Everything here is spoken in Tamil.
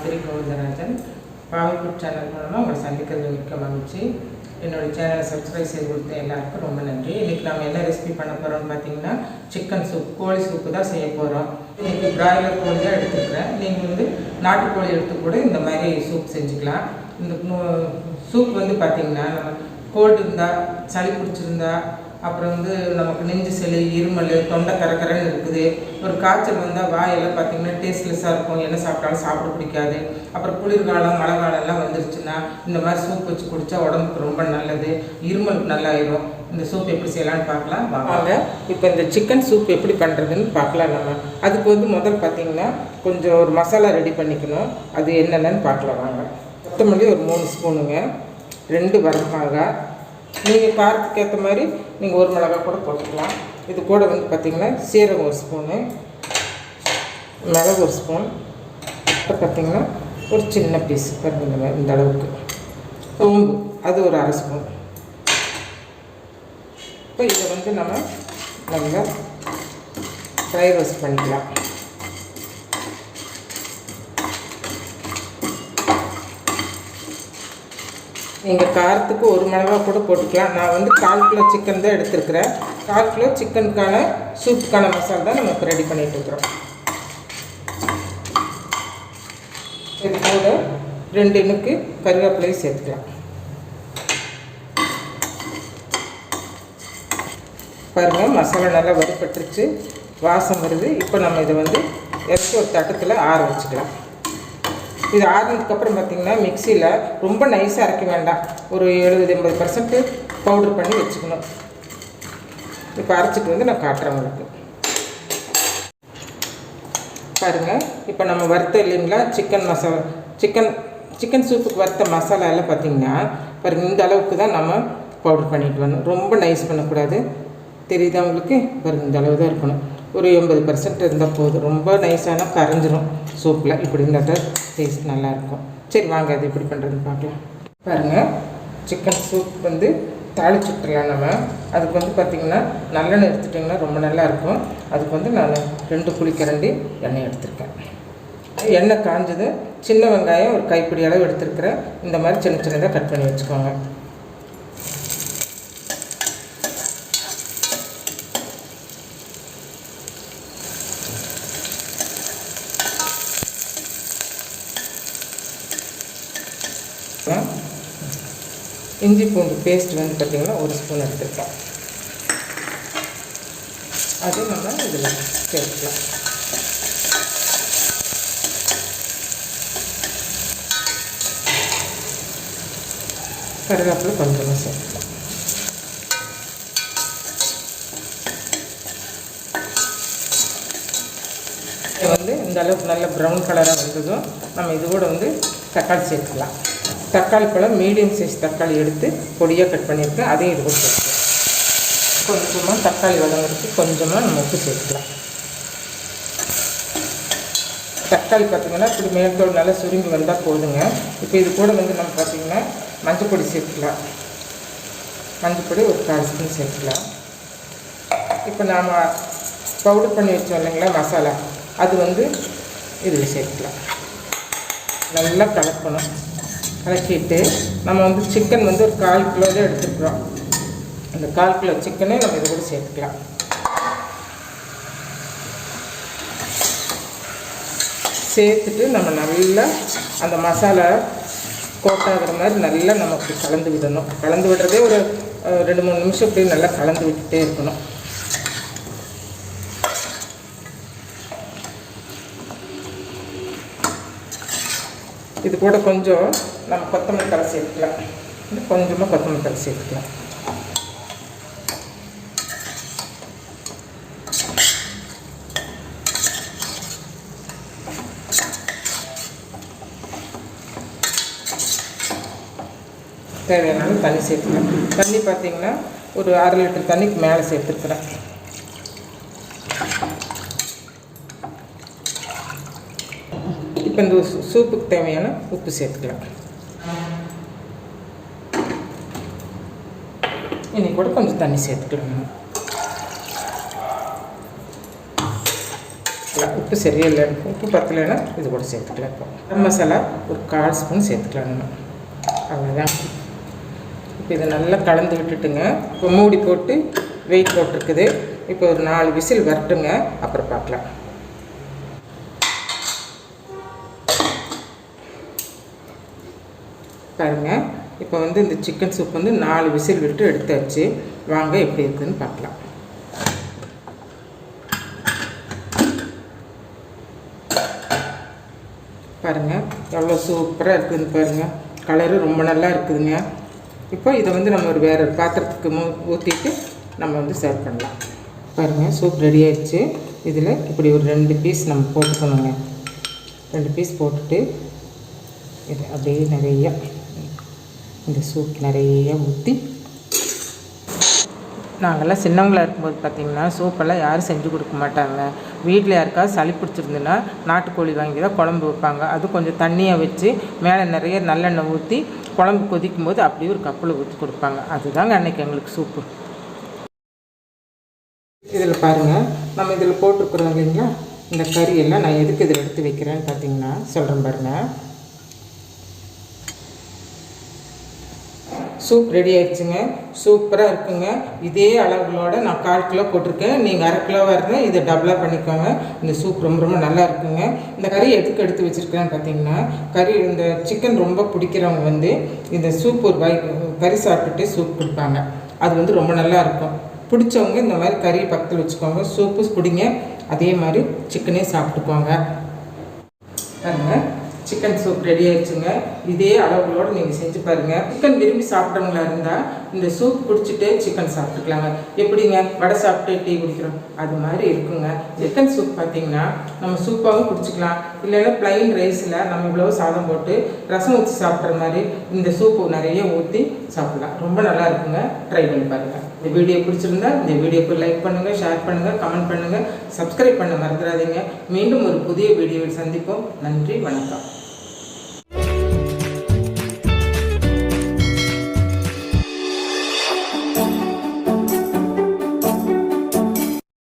சாவித்திரி கோவிந்தராஜன் பாவைக்குட் சேனல் மூலமாக உங்களை சந்திக்கிறது மிக்க மகிழ்ச்சி என்னுடைய சேனலை சப்ஸ்கிரைப் செய்து கொடுத்த எல்லாருக்கும் ரொம்ப நன்றி. இன்றைக்கி நம்ம என்ன ரெசிபி பண்ண போகிறோம்னு பார்த்தீங்கன்னா சிக்கன் சூப் கோழி சூப்பு தான் செய்ய போகிறோம் இன்றைக்கி பிராய்லர் கோழி தான் எடுத்துக்கிறேன். நீங்கள் வந்து நாட்டுக்கோழி எடுத்து கூட இந்த மாதிரி சூப் செஞ்சுக்கலாம். இந்த சூப் வந்து பார்த்தீங்கன்னா நம்ம கோல்டு இருந்தால் சளி பிடிச்சிருந்தா அப்புறம் வந்து நமக்கு நெஞ்சு சளி இருமல் தொண்டை கரக்கரன்னு இருக்குது. ஒரு காய்ச்சல் வந்தால் வாயெல்லாம் பார்த்தீங்கன்னா டேஸ்ட்லெஸ்ஸாக இருக்கும். என்ன சாப்பிட்டாலும் சாப்பிட பிடிக்காது. அப்புறம் குளிர்காலம் மழை காலம்லாம் வந்துருச்சுன்னா இந்த மாதிரி சூப் வச்சு குடித்தா உடம்புக்கு ரொம்ப நல்லது. இருமல் நல்லாயிரும். இந்த சூப் எப்படி செய்யலாம்னு பார்க்கலாம். வாங்க. இப்போ இந்த சிக்கன் சூப் எப்படி பண்ணுறதுன்னு பார்க்கலாம் நம்ம. அதுக்கு வந்து முதல் பார்த்தீங்கன்னா கொஞ்சம் ஒரு மசாலா ரெடி பண்ணிக்கணும். அது என்னென்னு பார்க்கலாம். வாங்க. கொத்தமல்லி ஒரு மூணு ஸ்பூனுங்க. ரெண்டு வரமிளகாய் நீங்கள் காரத்துக்கு ஏற்ற மாதிரி நீங்கள் ஒரு மிளகாய் கூட போட்டுக்கலாம். இது கூட வந்து பார்த்திங்கன்னா சீரகம் ஒரு ஸ்பூனு மிளகு ஒரு ஸ்பூன் அப்புறம் பார்த்திங்கன்னா ஒரு சின்ன பீஸ் பாருங்க இந்த மாதிரி இந்த அளவுக்கு. சோம்பு அது ஒரு அரை ஸ்பூன் இப்போ இதை வந்து நம்ம நல்லா ஃப்ரை ரோஸ்ட் பண்ணிக்கலாம். நீங்கள் காரத்துக்கு ஒரு மிளகா கூட போட்டுக்கலாம். நான் வந்து கால் கிலோ சிக்கன் தான் எடுத்துருக்கிறேன். கால் கிலோ சிக்கனுக்கான சூப்புக்கான மசாலா தான் நம்ம இப்போ ரெடி பண்ணிகிட்டு இருக்கிறோம். இது கூட ரெண்டு இனுக்கு கருவேப்பிலையும் சேர்த்துக்கலாம். பாருங்கள் மசாலா நல்லா வறுபட்டுருச்சு. வாசம் வருது. இப்போ நம்ம இதை வந்து எக்ஸ்ட்ரோ ஒரு தட்டத்தில் ஆற வச்சுக்கலாம். இது ஆறுனதுக்கப்புறம் பார்த்திங்கன்னா மிக்சியில் ரொம்ப நைஸாக அரைக்க வேண்டாம். ஒரு எழுபது எண்பது பர்சன்ட்டு பவுடர் பண்ணி வச்சுக்கணும். இப்போ அரைச்சிட்டு வந்து நான் காட்டுறேன் உங்களுக்கு. பாருங்கள் இப்போ நம்ம வறுத்த இல்லைங்களா சிக்கன் மசாலா சிக்கன் சிக்கன் சூப்புக்கு வறுத்த மசாலா எல்லாம் பார்த்திங்கன்னா பாருங்கள் இந்த அளவுக்கு தான் நம்ம பவுடர் பண்ணிட்டு வரணும். ரொம்ப நைஸ் பண்ணக்கூடாது. தெரியுதா உங்களுக்கு? பாருங்கள் இந்த அளவு தான் இருக்கணும். ஒரு எண்பது பர்சன்ட் இருந்தால் போதும். ரொம்ப நைஸான கரைஞ்சிரும் சூப்பில் இப்படி இருந்தால் தான் டேஸ்ட் நல்லாயிருக்கும். சரி வாங்க அது எப்படி பண்ணுறதுன்னு பார்க்கலாம். பாருங்கள் சிக்கன் சூப் வந்து தாளிச்சுட்டுலாம் நம்ம. அதுக்கு வந்து பார்த்திங்கன்னா நல்லெண்ணெய் எடுத்துட்டிங்கன்னா ரொம்ப நல்லாயிருக்கும். அதுக்கு வந்து நான் ரெண்டு புளிக்கரண்டி எண்ணெய் எடுத்திருக்கேன். எண்ணெய் காஞ்சது சின்ன வெங்காயம் ஒரு கைப்பிடி அளவு எடுத்துருக்கிறேன். இந்த மாதிரி சின்ன சின்னதாக கட் பண்ணி வச்சுக்கோங்க. இஞ்சி பூண்டு பேஸ்ட் வந்து பார்த்திங்கன்னா ஒரு ஸ்பூன் எடுத்துருக்கோம் அது நம்ம இதில் சேர்க்கலாம் கருவேப்பிலை கொஞ்சமாக சேர்க்கலாம் வந்து இந்த அளவுக்கு நல்ல ப்ரௌன் கலராக வந்ததும் நம்ம இது கூட வந்து தக்காளி சேர்த்துக்கலாம். தக்காளி பழம் மீடியம் சைஸ் தக்காளி எடுத்து பொடியாக கட் பண்ணியிருக்கேன் அதையும் இது கூட சேர்த்துக்கலாம் கொஞ்சமாக தக்காளி வதங்கிறதுக்கு கொஞ்சமாக நம்ம உப்பு சேர்த்துக்கலாம். தக்காளி பார்த்திங்கன்னா இப்படி மேற்கோள் நல்லா சுருங்கி வந்தால் போதுங்க. இப்போ இது கூட வந்து நம்ம பார்த்திங்கன்னா மஞ்சள் பொடி சேர்த்துக்கலாம். மஞ்சள் பொடி ஒரு கால் ஸ்பூன் சேர்த்துக்கலாம். இப்போ நாம் பவுடர் பண்ணி வச்சோம் இல்லைங்களா மசாலா. அது வந்து இதில் சேர்த்துக்கலாம். நல்லா கலக்கணும். கலக்கிட்டு நம்ம வந்து சிக்கன் வந்து ஒரு கால் கிலோ தான் எடுத்துக்கிறோம். அந்த கால் கிலோ சிக்கனே நம்ம இது கூட சேர்த்துக்கலாம். சேர்த்துட்டு நம்ம நல்லா அந்த மசாலா கோட்டாகிற மாதிரி நல்லா நமக்கு கலந்து விடணும். கலந்து விடுறதே ஒரு ரெண்டு மூணு நிமிஷம் இப்படி நல்லா கலந்து விட்டுட்டே இருக்கணும். இது கூட கொஞ்சம் நம்ம கொத்தமல்லி தலை சேர்த்துக்கலாம். கொஞ்சமாக கொத்தமல்லி தலை சேர்த்துக்கலாம். தேவையான தண்ணி சேர்த்துக்கலாம். தண்ணி பார்த்திங்கன்னா ஒரு அரை லிட்டர் தண்ணிக்கு மேலே சேர்த்துருக்குறேன் இப்போ இந்த சூப்புக்கு தேவையான உப்பு சேர்த்துக்கலாம். இன்னைக்கு கூட கொஞ்சம் தண்ணி சேர்த்துக்கலாம். உப்பு உப்பு சரியில்லை உப்பு பத்தலைன்னா இது கூட சேர்த்துக்கலாம். இப்போ கரம் மசாலா ஒரு கால் ஸ்பூன் சேர்த்துக்கலாம். நம்ம அவ்வளோதான் இப்போ இதை நல்லா கலந்து விட்டுட்டுங்க. இப்போ மூடி போட்டு வெயிட் போட்டிருக்குது. இப்போ ஒரு நாலு விசில் வரட்டுங்க. அப்புறம் பார்க்கலாம். பாருங்க. இப்போ வந்து இந்த சிக்கன் சூப் வந்து நாலு விசில் விட்டு எடுத்தாச்சு. வாங்க எப்படி இருக்குதுன்னு பார்க்கலாம். பாருங்கள் எவ்வளோ சூப்பராக இருக்குதுன்னு பாருங்கள் கலரு ரொம்ப நல்லா இருக்குதுங்க. இப்போ இதை வந்து நம்ம ஒரு வேறு பாத்திரத்துக்கு மூ ஊற்றிட்டு நம்ம வந்து சர்வ் பண்ணலாம். பாருங்கள் சூப் ரெடி ஆயிடுச்சு. இதில் இப்படி ஒரு ரெண்டு பீஸ் நம்ம போட்டுக்கணுங்க. ரெண்டு பீஸ் போட்டுட்டு இது அப்படியே நிறையா இந்த சூப் நிறைய ஊற்றி நாங்கள்லாம் சின்னவங்களா இருக்கும்போது பார்த்திங்கன்னா சூப்பெல்லாம் யாரும் செஞ்சு கொடுக்க மாட்டாங்க. வீட்டில் யாருக்காவது சளி பிடிச்சிருந்துன்னா நாட்டுக்கோழி வாங்கி தான் குழம்பு வைப்பாங்க. அது கொஞ்சம் தண்ணியை வச்சு மேலே நிறைய நல்லெண்ணெய் ஊற்றி குழம்பு கொதிக்கும் போது அப்படியே ஒரு கப்பில் ஊற்றி கொடுப்பாங்க. அதுதாங்க அன்றைக்கி எங்களுக்கு சூப்பு. இதில் பாருங்கள் நம்ம இதில் போட்டிருக்குறோம் இல்லைங்களா? இந்த கறியெல்லாம் நான் எதுக்கு இதில் எடுத்து வைக்கிறேன்னு பார்த்தீங்கன்னா சொல்கிறேன் பாருங்கள் சூப் ரெடி ஆயிடுச்சுங்க. சூப்பராக இருக்குங்க. இதே அளவுகளோட நான் கால் கிலோ போட்டிருக்கேன். நீங்கள் அரை கிலோவாக இருந்தால் இதை டபுளாக பண்ணிக்கோங்க. இந்த சூப் ரொம்ப ரொம்ப நல்லா இருக்குங்க. இந்த கறி எதுக்கு எடுத்து வச்சுருக்கிறேன்னு பார்த்தீங்கன்னா கறி இந்த சிக்கன் ரொம்ப பிடிக்கிறவங்க வந்து இந்த சூப் ஒரு வாய் கறி சாப்பிட்டுட்டு சூப் கொடுப்பாங்க. அது வந்து ரொம்ப நல்லா இருக்கும். பிடிச்சவங்க இந்த மாதிரி கறி பக்கத்தில் வச்சுக்கோங்க. சூப்பு பிடிங்க. அதே மாதிரி சிக்கனே சாப்பிட்டுக்கோங்க. பாருங்கள் சிக்கன் சூப் ரெடி ஆயிடுச்சுங்க. இதே அளவுகளோடு நீங்கள் செஞ்சு பாருங்கள் சிக்கன் விரும்பி சாப்பிட்றவங்களா இருந்தால் இந்த சூப் குடிச்சிட்டு சிக்கன் சாப்பிட்டுக்கலாங்க. எப்படிங்க? வடை சாப்பிட்டு டீ குடிக்கிறோம். அது மாதிரி இருக்குங்க. சிக்கன் சூப் பார்த்தீங்கன்னா நம்ம சூப்பாகவும் குடிச்சிக்கலாம். இல்லைன்னா ப்ளைன் ரைஸில் நம்ம இவ்வளோ சாதம் போட்டு ரசம் ஊற்றி சாப்பிட்ற மாதிரி இந்த சூப்பு நிறைய ஊற்றி சாப்பிடலாம். ரொம்ப நல்லா இருக்குங்க. ட்ரை பண்ணி பாருங்கள் இந்த வீடியோ பிடிச்சிருந்தா இந்த வீடியோக்கு லைக் பண்ணுங்கள் ஷேர் பண்ணுங்கள் கமெண்ட் பண்ணுங்கள் சப்ஸ்கிரைப் பண்ண மறந்துடாதீங்க. மீண்டும் ஒரு புதிய வீடியோவில் சந்திப்போம். நன்றி வணக்கம்.